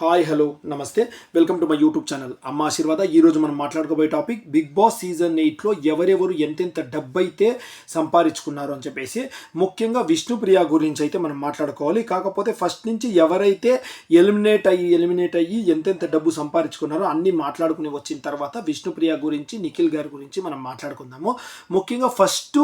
Hi hello namaste. Welcome to my YouTube channel. Amma Ashirvada. ఈరోజు మనం మాట్లాడుకోబోయే topic Bigg Boss season ఎయిట్లో ఎవరెవరు ఎంతెంత డబ్బైతే సంపాదించుకున్నారు అని చెప్పేసి ముఖ్యంగా విష్ణుప్రియ గురించి అయితే మనం మాట్లాడుకోవాలి. కాకపోతే ఫస్ట్ నుంచి ఎవరైతే ఎలిమినేట్ అయ్యి ఎలిమినేట్ అయ్యి ఎంతెంత డబ్బు సంపాదించుకున్నారో అన్నీ మాట్లాడుకుని వచ్చిన తర్వాత విష్ణుప్రియ గురించి నిఖిల్ గారి గురించి మనం మాట్లాడుకుందాము. ముఖ్యంగా ఫస్ట్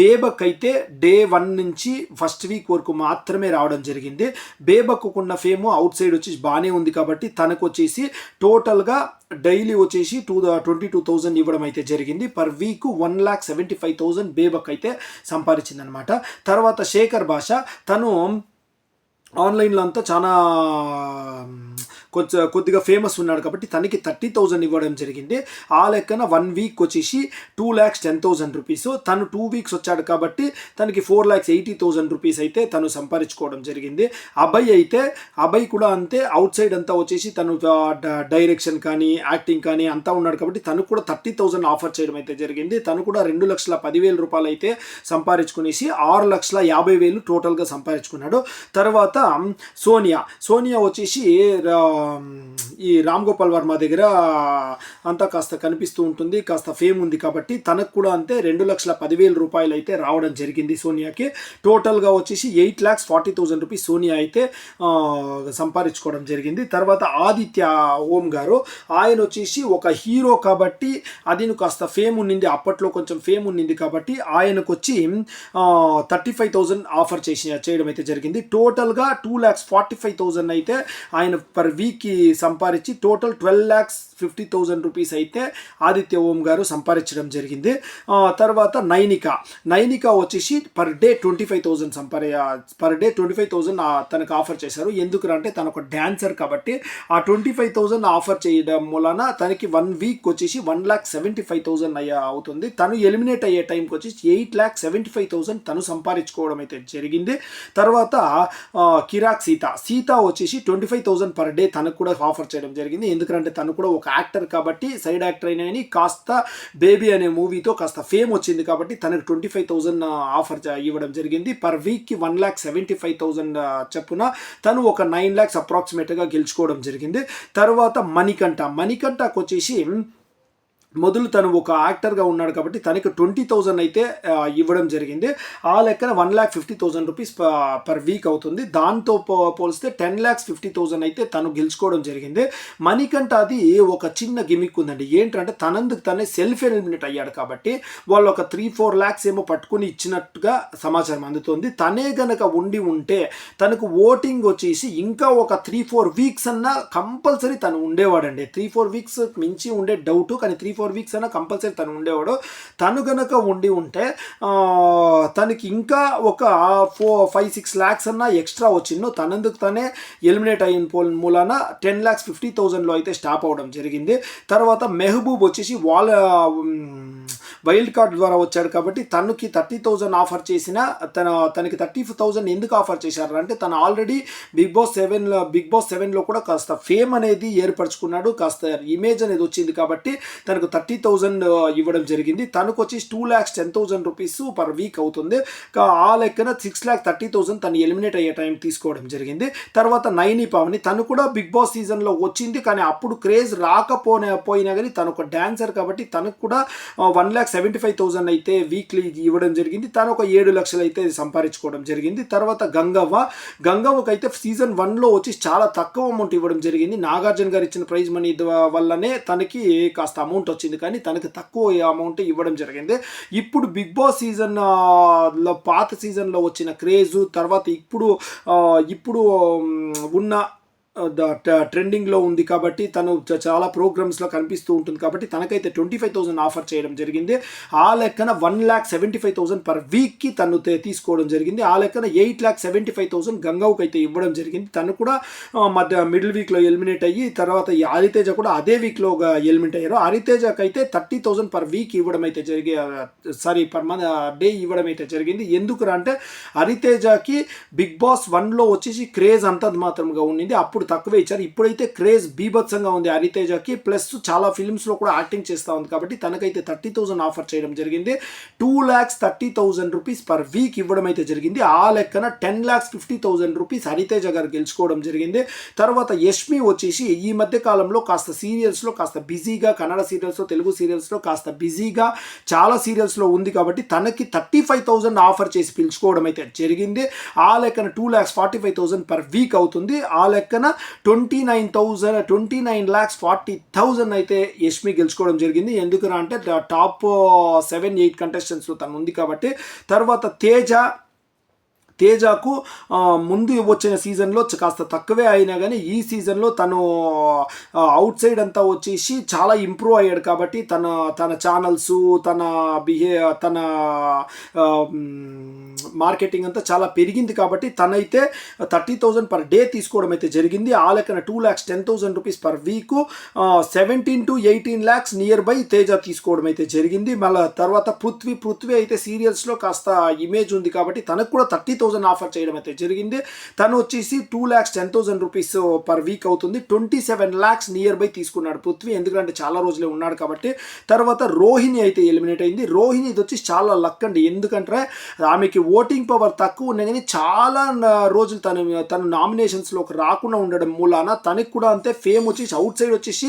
బేబక్ అయితే డే వన్ నుంచి ఫస్ట్ వీక్ వరకు మాత్రమే రావడం జరిగింది. బేబక్ ఉన్న ఫేమ్ అవుట్ సైడ్ వచ్చి బాగానే ఉంది కాబట్టి తనకు వచ్చేసి టోటల్గా డైలీ వచ్చేసి టూ ట్వంటీ టూ థౌజండ్ ఇవ్వడం అయితే జరిగింది. Per week one lakh seventy five thousand Bebak అయితే సంపాదించిందనమాట. తర్వాత శేఖర్ భాష తను ఆన్లైన్లో అంతా చాలా కొంచెం కొద్దిగా ఫేమస్ ఉన్నాడు కాబట్టి తనకి థర్టీ థౌజండ్ ఇవ్వడం జరిగింది. ఆ లెక్కన వన్ వీక్ వచ్చేసి two lakhs ten thousand rupees తను టూ వీక్స్ వచ్చాడు కాబట్టి తనకి four lakhs eighty thousand rupees అయితే తను సంపాదించుకోవడం జరిగింది. అబ్బాయి అయితే అబ్బాయి కూడా అంతే అవుట్ సైడ్ అంతా వచ్చేసి తను డైరెక్షన్ కానీ యాక్టింగ్ కానీ అంతా ఉన్నాడు కాబట్టి తను కూడా థర్టీ థౌజండ్ ఆఫర్ చేయడం అయితే జరిగింది. తను కూడా రెండు లక్షల పదివేల రూపాయలు అయితే సంపాదించుకునేసి ఆరు లక్షల యాభై వేలు టోటల్గా సంపాదించుకున్నాడు. తర్వాత సోనియా. సోనియా వచ్చేసి ఈ రామ్ గోపాల్ వర్మ దగ్గర అంతా కాస్త కనిపిస్తూ ఉంటుంది కాస్త ఫేమ్ ఉంది కాబట్టి తనకు కూడా అంతే రెండు లక్షల పదివేల రూపాయలు అయితే రావడం జరిగింది సోనియాకి. టోటల్గా వచ్చేసి eight lakhs forty thousand rupees Sonia అయితే సంపాదించుకోవడం జరిగింది. తర్వాత ఆదిత్య ఓం గారు ఆయన వచ్చేసి ఒక హీరో కాబట్టి అది కాస్త ఫేమ్ ఉన్నింది అప్పట్లో కొంచెం ఫేమ్ ఉన్నింది కాబట్టి ఆయనకు వచ్చి థర్టీ ఫైవ్ థౌజండ్ ఆఫర్ చేసి చేయడం అయితే జరిగింది. టోటల్గా two lakhs forty five thousand అయితే ఆయన పర్ వీక్ కి సంపాదించి total twelve lakhs fifty thousand rupees అయితే ఆదిత్య ఓం గారు సంపాదించడం జరిగింది. తర్వాత నైనిక. నైనిక వచ్చేసి per day twenty five thousand సంపాది per day twenty five thousand తనకు ఆఫర్ చేశారు. ఎందుకు అంటే తను ఒక డ్యాన్సర్ కాబట్టి ఆ ట్వంటీ ఫైవ్ థౌజండ్ ఆఫర్ చేయడం వలన తనకి వన్ వీక్ వచ్చేసి one lakh seventy five thousand అయ్యా అవుతుంది. తను ఎలిమినేట్ అయ్యే టైంకి వచ్చేసి eight lakh seventy five thousand తను సంపాదించుకోవడం అయితే జరిగింది. తర్వాత కిరాక్ సీత. సీత వచ్చేసి twenty five thousand per day తనకు కూడా ఆఫర్ చేయడం జరిగింది. ఎందుకంటే తను కూడా ఒక యాక్టర్ కాబట్టి సైడ్ యాక్టర్ అయినా కానీ కాస్త బేబీ అనే మూవీతో కాస్త ఫేమ్ వచ్చింది కాబట్టి తనకు ట్వంటీ ఫైవ్ థౌజండ్ ఆఫర్ ఇవ్వడం జరిగింది. పర్ వీక్కి one lakh seventy five thousand చెప్పున తను ఒక నైన్ ల్యాక్స్ అప్రాక్సిమేట్గా గెలుచుకోవడం జరిగింది. తర్వాత మణికంఠ. మణికంఠకు వచ్చేసి మొదలు తను ఒక యాక్టర్గా ఉన్నాడు కాబట్టి తనకి ట్వంటీ థౌజండ్ అయితే ఇవ్వడం జరిగింది. ఆ లెక్కన one lakh fifty thousand rupees per week అవుతుంది. దాంతో పో- పోలిస్తే టెన్ ల్యాక్స్ ఫిఫ్టీ థౌజండ్ అయితే తను గెలుచుకోవడం జరిగింది. మణికంఠ అది ఒక చిన్న గిమిక్ ఉందండి. ఏంటంటే తనందుకు తనే సెల్ఫ్ ఎలిమినేట్ అయ్యాడు కాబట్టి వాళ్ళు ఒక త్రీ ఫోర్ ల్యాక్స్ ఏమో పట్టుకుని ఇచ్చినట్టుగా సమాచారం అందుతుంది. తనే గనక ఉండి ఉంటే తనకు ఓటింగ్ వచ్చేసి ఇంకా ఒక త్రీ ఫోర్ వీక్స్ అన్నా కంపల్సరీ తను ఉండేవాడండి. త్రీ ఫోర్ వీక్స్ మించి ఉండే డౌట్ కానీ త్రీ ఫోర్ ఫోర్ వీక్స్ అయినా కంపల్సరీ తను ఉండేవాడు. తను గనక ఉండి ఉంటే తనకి ఇంకా ఒక ఫోర్ ఫైవ్ సిక్స్ ల్యాక్స్ అన్నా ఎక్స్ట్రా వచ్చిందో తనందుకు తనే ఎలిమినేట్ అయిన పోల్ మూలాన టెన్ ల్యాక్స్ ఫిఫ్టీ థౌజండ్లో అయితే స్టాప్ అవడం జరిగింది. తర్వాత మెహబూబ్ వచ్చేసి వాళ్ళ వైల్డ్ కార్డ్ ద్వారా వచ్చాడు కాబట్టి తనకి థర్టీ థౌజండ్ ఆఫర్ చేసిన తన తనకి థర్టీ థౌజండ్ ఎందుకు ఆఫర్ చేశారు అంటే తను ఆల్రెడీ బిగ్ బాస్ సెవెన్లో బిగ్ బాస్ సెవెన్లో కూడా కాస్త ఫేమ్ అనేది ఏర్పరచుకున్నాడు కాస్త ఇమేజ్ అనేది వచ్చింది కాబట్టి తనకు థర్టీ థౌజండ్ ఇవ్వడం జరిగింది. తనకు వచ్చి two lakhs ten thousand rupees per week అవుతుంది. ఆ లెక్కన సిక్స్ ల్యాక్ థర్టీ థౌజండ్ తను ఎలిమినేట్ అయ్యే టైం తీసుకోవడం జరిగింది. తర్వాత నైని పావని తను కూడా బిగ్ బాస్ సీజన్లో వచ్చింది కానీ అప్పుడు క్రేజ్ రాకపోయినా పోయినా కానీ తను ఒక డాన్సర్ కాబట్టి తనకు కూడా one lakh seventy five thousand అయితే వీక్లీ ఇవ్వడం జరిగింది. తను ఒక ఏడు లక్షలు అయితే సంపాదించుకోవడం జరిగింది. తర్వాత గంగవ్వ. గంగవ్వకి అయితే సీజన్ వన్లో వచ్చి చాలా తక్కువ అమౌంట్ ఇవ్వడం జరిగింది. నాగార్జున గారు ఇచ్చిన ప్రైజ్ మనీ వల్లనే తనకి కాస్త అమౌంట్ వచ్చింది. కానీ తనకి తక్కువ అమౌంట్ ఇవ్వడం జరిగింది. ఇప్పుడు బిగ్ బాస్ సీజన్లో పాత సీజన్లో వచ్చిన క్రేజు తర్వాత ఇప్పుడు ఇప్పుడు ఉన్న ట్రెండింగ్లో ఉంది కాబట్టి తను చాలా ప్రోగ్రామ్స్లో కనిపిస్తూ ఉంటుంది కాబట్టి తనకైతే ట్వంటీ ఫైవ్ థౌసండ్ ఆఫర్ చేయడం జరిగింది. ఆ లెక్కన one lakh seventy five thousand per వీక్కి తను తీసుకోవడం జరిగింది. ఆ లెక్కన eight lakh seventy five thousand గంగవ్కి అయితే ఇవ్వడం జరిగింది. తను కూడా మధ్య మిడిల్ వీక్లో ఎలిమినేట్ అయ్యి తర్వాత ఈ ఆదితేజ కూడా అదే వీక్లో ఎలిమినేట్ అయ్యారు. ఆదితేజకి అయితే థర్టీ థౌసండ్ పర్ వీక్ ఇవ్వడం అయితే జరిగి సారీ పర్ మంత్ డే ఇవ్వడం అయితే జరిగింది. ఎందుకు అంటే హరితేజకి బిగ్ బాస్ వన్లో వచ్చేసి క్రేజ్ అంతది మాత్రంగా ఉండింది. అప్పుడు అప్పుడు తక్కువే ఇచ్చారు. ఇప్పుడైతే క్రేజ్ బీభత్సంగా ఉంది హరితేజకి ప్లస్ చాలా ఫిల్మ్స్లో కూడా యాక్టింగ్ చేస్తూ ఉంది కాబట్టి తనకైతే థర్టీ థౌసండ్ ఆఫర్ చేయడం జరిగింది. Two lakhs thirty thousand rupees per week ఇవ్వడం అయితే జరిగింది. ఆ లెక్కన ten lakhs fifty thousand rupees Hariteja గారు గెలుచుకోవడం జరిగింది. తర్వాత యష్మి వచ్చేసి ఈ మధ్య కాలంలో కాస్త సీరియల్స్లో కాస్త బిజీగా కన్నడ సీరియల్స్లో తెలుగు సీరియల్స్లో కాస్త బిజీగా చాలా సీరియల్స్లో ఉంది కాబట్టి తనకి థర్టీ ఫైవ్ థౌసండ్ ఆఫర్ చేసి పిలుచుకోవడం అయితే జరిగింది. ఆ లెక్కన two lakhs forty five thousand per week అవుతుంది. ఆ లెక్కన twenty nine thousand twenty nine lakhs forty thousand అయితే యష్మి గెలుచుకోవడం జరిగింది. ఎందుకని అంటే టాప్ సెవెన్ ఎయిట్ కంటెస్టెంట్స్లో తను ఉంది కాబట్టి. తర్వాత తేజ తేజకు ముందు వచ్చిన సీజన్లో కాస్త తక్కువే అయినా కానీ ఈ సీజన్లో తను అవుట్ సైడ్ అంతా వచ్చేసి చాలా ఇంప్రూవ్ అయ్యాడు కాబట్టి తన తన ఛానల్స్ తన బిహే తన మార్కెటింగ్ అంతా చాలా పెరిగింది కాబట్టి తనైతే థర్టీ థౌజండ్ పర్ డే తీసుకోవడం అయితే జరిగింది. ఆ లెక్కన two lakhs ten thousand rupees per week seventeen to eighteen lakhs near by Teja తీసుకోవడం అయితే జరిగింది. మళ్ళీ తర్వాత పృథ్వీ పృథ్వీ అయితే సీరియల్స్లో కాస్త ఇమేజ్ ఉంది కాబట్టి తనకు కూడా థర్టీ థౌసండ్ ఆఫర్ చేయడం అయితే జరిగింది. తను వచ్చేసి two lakhs ten thousand rupees per week అవుతుంది. Twenty seven lakhs near by తీసుకున్నాడు పృథ్వీ. ఎందుకంటే చాలా రోజులే ఉన్నాడు కాబట్టి. తర్వాత రోహిణి అయితే ఎలిమినేట్ అయింది. రోహిణి ఇది వచ్చి చాలా లక్ అండి. ఎందుకంటే ఆమెకి ఓటింగ్ పవర్ తక్కువ ఉన్నాయి కానీ చాలా రోజులు తను తను నామినేషన్స్లోకి రాకుండా ఉండడం మూలాన తనకి కూడా అంతే ఫేమ్ వచ్చేసి అవుట్ సైడ్ వచ్చేసి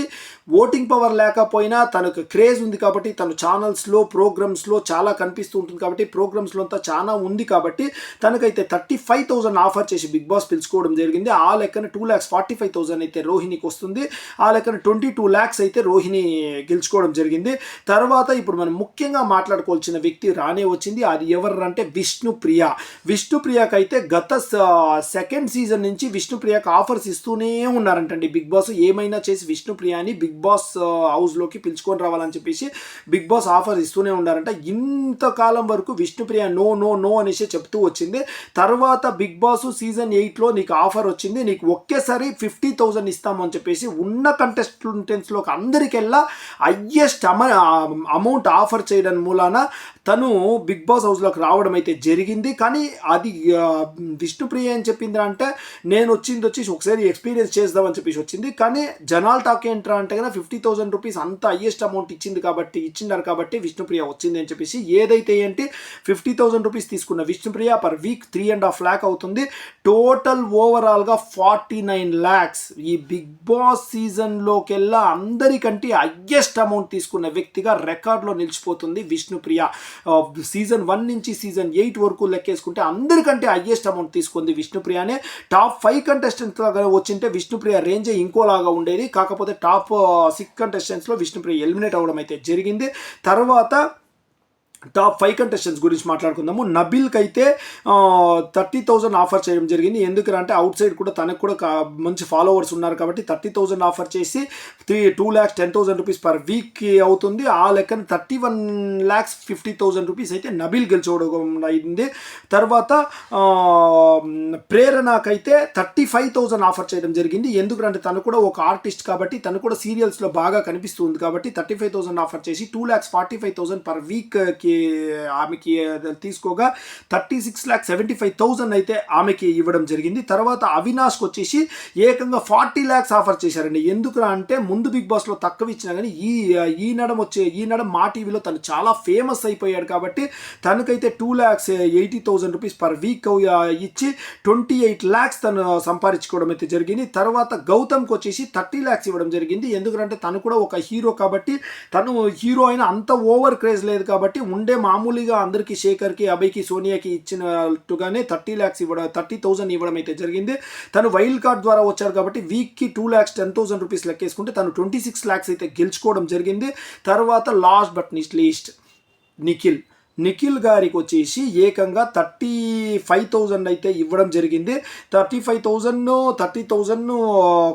ఓటింగ్ పవర్ లేకపోయినా తనకు క్రేజ్ ఉంది కాబట్టి తను ఛానల్స్లో ప్రోగ్రామ్స్లో చాలా కనిపిస్తూ ఉంటుంది కాబట్టి ప్రోగ్రామ్స్లో అంతా చాలా ఉంది కాబట్టి తనకైతే థర్టీ ఫైవ్ థౌసండ్ ఆఫర్ చేసి బిగ్ బాస్ పిలుచుకోవడం జరిగింది. ఆ లెక్కన two lakhs forty five thousand అయితే రోహిణికి వస్తుంది. ఆ లెక్కన ట్వంటీ టూ ల్యాక్స్ అయితే రోహిణి గెలుచుకోవడం జరిగింది. తర్వాత ఇప్పుడు మనం ముఖ్యంగా మాట్లాడుకోవాల్సిన వ్యక్తి రానే వచ్చింది. అది ఎవరంటే విష్ణు విష్ణుప్రియ. విష్ణుప్రియకి అయితే గత సెకండ్ సీజన్ నుంచి విష్ణుప్రియకి ఆఫర్స్ ఇస్తూనే ఉన్నారంటండి. బిగ్ బాస్ ఏమైనా చేసి విష్ణుప్రియని బిగ్ బాస్ హౌస్లోకి పిలుచుకొని రావాలని చెప్పేసి బిగ్ బాస్ ఆఫర్ ఇస్తూనే ఉన్నారంట ఇంతకాలం వరకు విష్ణుప్రియ నో నో నో అనేసి చెప్తూ వచ్చింది. తర్వాత బిగ్ బాస్ సీజన్ ఎయిట్లో నీకు ఆఫర్ వచ్చింది. నీకు ఒకేసారి ఫిఫ్టీ థౌజండ్ ఇస్తాము అని చెప్పేసి ఉన్న కంటెస్టెంట్స్లోకి అందరికెల్లా హయ్యెస్ట్ అమ అమౌంట్ ఆఫర్ చేయడం మూలాన తను బిగ్ బాస్ హౌస్లోకి రావడం అయితే జరిగింది. కానీ అది విష్ణుప్రియ ఏం చెప్పింది అంటే నేను వచ్చింది వచ్చి ఒకసారి ఎక్స్పీరియన్స్ చేద్దామని చెప్పేసి వచ్చింది. కానీ జనాల్ టాక్ ఏంట్రా అంటే కదా ఫిఫ్టీ థౌసండ్ రూపీస్ అంత హయ్యెస్ట్ అమౌంట్ ఇచ్చింది కాబట్టి ఇచ్చినారు కాబట్టి విష్ణుప్రియ వచ్చింది అని చెప్పేసి ఏదైతే ఏంటి ఫిఫ్టీ థౌసండ్ రూపీస్ తీసుకున్న Vishnupriya per week three and half lakh అవుతుంది. టోటల్ ఓవరాల్గా ఫార్టీ నైన్ ల్యాక్స్ ఈ బిగ్ బాస్ సీజన్లోకెల్లా అందరికంటే హయ్యెస్ట్ అమౌంట్ తీసుకున్న వ్యక్తిగా రికార్డులో నిలిచిపోతుంది విష్ణుప్రియ. సీజన్ వన్ నుంచి సీజన్ ఎయిట్ వరకు లెక్కేసుకుంటే అందరికంటే హయ్యెస్ట్ అమౌంట్ తీసుకుంది విష్ణుప్రియనే. టాప్ ఫైవ్ కంటెస్టెంట్స్ లాగా వచ్చింటే విష్ణుప్రియ రేంజ్ ఇంకోలాగా ఉండేది. కాకపోతే టాప్ సిక్స్ కంటెస్టెంట్స్లో విష్ణుప్రియ ఎలిమినేట్ అవ్వడం అయితే జరిగింది. తర్వాత టాప్ ఫైవ్ కంటెస్టెంట్స్ గురించి మాట్లాడుకుందాము. నబిల్కి అయితే థర్టీ థౌజండ్ ఆఫర్ చేయడం జరిగింది. ఎందుకంటే అవుట్ సైడ్ కూడా తనకు కూడా కా- మంచి ఫాలోవర్స్ ఉన్నారు కాబట్టి థర్టీ థౌజండ్ ఆఫర్ చేసి three two lakhs ten thousand rupees per week అవుతుంది. ఆ లెక్కన thirty one lakhs fifty thousand rupees అయితే నబిల్ గెలిచోవడం అయింది. తర్వాత ప్రేరణకైతే థర్టీ ఫైవ్ థౌసండ్ ఆఫర్ చేయడం జరిగింది. ఎందుకంటే తను కూడా ఒక ఆర్టిస్ట్ కాబట్టి తను కూడా సీరియల్స్లో బాగా కనిపిస్తుంది కాబట్టి థర్టీ ఫైవ్ థౌసండ్ ఆఫర్ చేసి two lakhs forty five thousand per వీక్కి ఆమెకి తీసుకోగా thirty six lakh seventy five thousand అయితే ఆమెకి ఇవ్వడం జరిగింది. తర్వాత అవినాష్కి వచ్చేసి ఏకంగా ఫార్టీ ల్యాక్స్ ఆఫర్ చేశారండి. ఎందుకు అంటే ముందు బిగ్ బాస్లో తక్కువ ఇచ్చినా కానీ ఈ ఈ నడం వచ్చే ఈ నడం మా టీవీలో తను చాలా ఫేమస్ అయిపోయాడు కాబట్టి తనకైతే two lakhs eighty thousand rupees per week ఇచ్చి ట్వంటీ ఎయిట్ ల్యాక్స్ తను సంపాదించుకోవడం అయితే జరిగింది. తర్వాత గౌతమ్కి వచ్చేసి థర్టీ ల్యాక్స్ ఇవ్వడం జరిగింది. ఎందుకంటే తను కూడా ఒక హీరో కాబట్టి తను హీరో అయినా అంత ఓవర్ క్రేజ్ లేదు కాబట్టి ఉండ మామూలుగా అందరికీ శేఖర్కి అభయ్కి సోనియాకి ఇచ్చినట్టుగానే థర్టీ ల్యాక్స్ ఇవ్వడం థర్టీ థౌసండ్ ఇవ్వడం అయితే జరిగింది. తను వైల్డ్ కార్డ్ ద్వారా వచ్చారు కాబట్టి వీక్కి two lakhs ten thousand rupees లెక్కేసుకుంటే తను ట్వంటీ సిక్స్ ల్యాక్స్ అయితే గెలుచుకోవడం జరిగింది. తర్వాత last but not least Nikhil. Nikhil గారికి వచ్చేసి ఏకంగా థర్టీ ఫైవ్ థౌజండ్ అయితే ఇవ్వడం జరిగింది. Thirty five thousand thirty thousand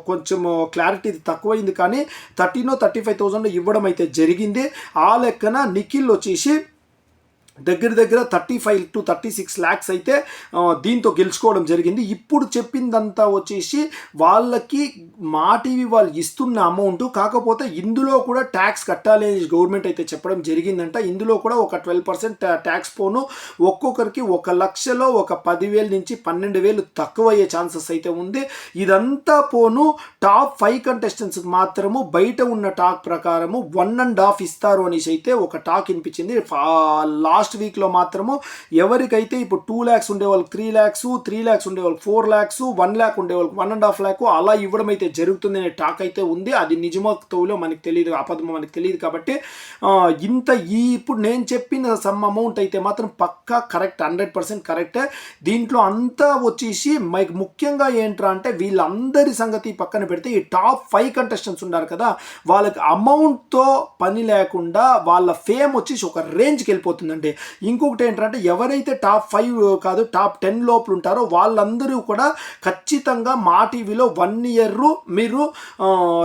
కొంచెం క్లారిటీ తక్కువైంది కానీ థర్టీనో థర్టీ ఫైవ్ థౌజండ్ ఇవ్వడం అయితే జరిగింది. ఆ లెక్కన నిఖిల్ వచ్చేసి దగ్గర దగ్గర thirty five to thirty six lakhs అయితే దీంతో గెలుచుకోవడం జరిగింది. ఇప్పుడు చెప్పిందంతా వచ్చేసి వాళ్ళకి మా టీవీ వాళ్ళు ఇస్తున్న అమౌంట్ కాకపోతే ఇందులో కూడా ట్యాక్స్ కట్టాలి అని గవర్నమెంట్ అయితే చెప్పడం జరిగిందంట. ఇందులో కూడా ఒక ట్వెల్వ్ పర్సెంట్ ట్యాక్స్ పోను. ఒక్కొక్కరికి ఒక లక్షలో ఒక పదివేల నుంచి పన్నెండు వేలు తక్కువ అయ్యే ఛాన్సెస్ అయితే ఉంది. ఇదంతా పోను టాప్ ఫైవ్ కంటెస్టెంట్స్కి మాత్రము బయట ఉన్న టాక్ ప్రకారము వన్ అండ్ హాఫ్ ఇస్తారు అనేసి అయితే ఒక టాక్ వినిపించింది. లాస్ట్ వీక్లో మాత్రము ఎవరికైతే ఇప్పుడు టూ ల్యాక్స్ ఉండే వాళ్ళకి త్రీ ల్యాక్స్ త్రీ ల్యాక్స్ ఉండే వాళ్ళకి ఫోర్ ల్యాక్స్ వన్ ల్యాక్ ఉండే వాళ్ళకి వన్ అండ్ హాఫ్ ల్యాక్ అలా ఇవ్వడం అయితే జరుగుతుంది అనే టాక్ అయితే ఉంది. అది నిజమో తోలో మనకి తెలియదు అబద్ధమో మనకి తెలియదు కాబట్టి ఇంత ఈ ఇప్పుడు నేను చెప్పిన సమ్ అమౌంట్ అయితే మాత్రం పక్కా కరెక్ట్ హండ్రెడ్ పర్సెంట్ కరెక్టే. దీంట్లో అంతా వచ్చేసి మైక్ ముఖ్యంగా ఏంట్రా అంటే వీళ్ళందరి సంగతి పక్కన పెడితే ఈ టాప్ ఫైవ్ కంటెస్టెంట్స్ ఉన్నారు కదా వాళ్ళకి అమౌంట్తో పని లేకుండా వాళ్ళ ఫేమ్ వచ్చేసి ఒక రేంజ్కి వెళ్ళిపోతుందండి. ఇంకొకటి ఏంటంటే ఎవరైతే టాప్ ఫైవ్ కాదు టాప్ టెన్ లోపల ఉంటారో వాళ్ళందరూ కూడా ఖచ్చితంగా మా టీవీలో వన్ ఇయర్ మీరు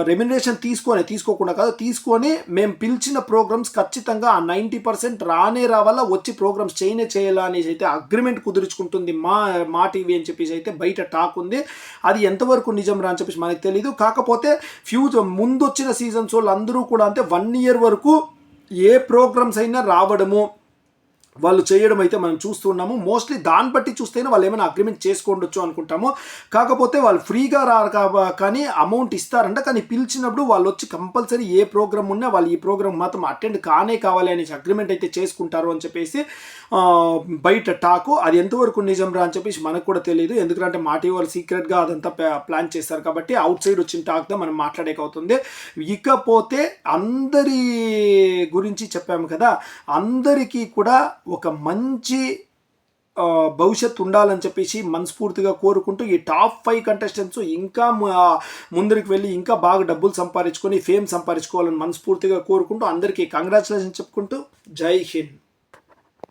రెమ్యునరేషన్ తీసుకొని తీసుకోకుండా కాదు తీసుకొని మేము పిలిచిన ప్రోగ్రామ్స్ ఖచ్చితంగా ఆ నైంటీ పర్సెంట్ రానే రావాలా వచ్చి ప్రోగ్రామ్స్ చేయనే చేయాలా అనేసి అయితే అగ్రిమెంట్ కుదుర్చుకుంటుంది మా మా టీవీ అని చెప్పేసి అయితే బయట టాక్ ఉంది. అది ఎంతవరకు నిజం రా అని చెప్పేసి మనకు తెలియదు కాకపోతే ఫ్యూచర్ ముందు వచ్చిన సీజన్స్ వాళ్ళు అందరూ కూడా అంటే వన్ ఇయర్ వరకు ఏ ప్రోగ్రామ్స్ అయినా రావడము. వాళ్ళు చేయడం అయితే మనం చూస్తున్నాము మోస్ట్లీ దాన్ని బట్టి చూస్తేనే వాళ్ళు ఏమైనా అగ్రిమెంట్ చేసుకోండొచ్చు అనుకుంటాము. కాకపోతే వాళ్ళు ఫ్రీగా రారు కాబ- కానీ అమౌంట్ ఇస్తారంట. కానీ పిలిచినప్పుడు వాళ్ళు వచ్చి కంపల్సరీ ఏ ప్రోగ్రామ్ ఉన్నా వాళ్ళు ఈ ప్రోగ్రామ్ మాత్రం అటెండ్ కానే కావాలి అనేసి అగ్రిమెంట్ అయితే చేసుకుంటారు అని చెప్పేసి బయట టాకు అది ఎంతవరకు నిజం రా అని చెప్పేసి మనకు కూడా తెలియదు. ఎందుకంటే మాటి వాళ్ళు సీక్రెట్గా అదంతా ప్లా- ప్లాన్ చేస్తారు కాబట్టి అవుట్ సైడ్ వచ్చిన టాక్తో మనం మాట్లాడేక అవుతుంది. ఇకపోతే అందరి గురించి చెప్పాము కదా. అందరికీ కూడా ఒక మంచి భవిష్యత్తు ఉండాలని చెప్పేసి మనస్ఫూర్తిగా కోరుకుంటూ ఈ టాప్ ఫైవ్ కంటెస్టెంట్స్ ఇంకా ముందరికి వెళ్ళి ఇంకా బాగా డబ్బులు సంపాదించుకొని ఫేమ్ సంపాదించుకోవాలని మనస్ఫూర్తిగా కోరుకుంటూ అందరికీ కంగ్రాచులేషన్ చెప్పుకుంటూ జై హింద్.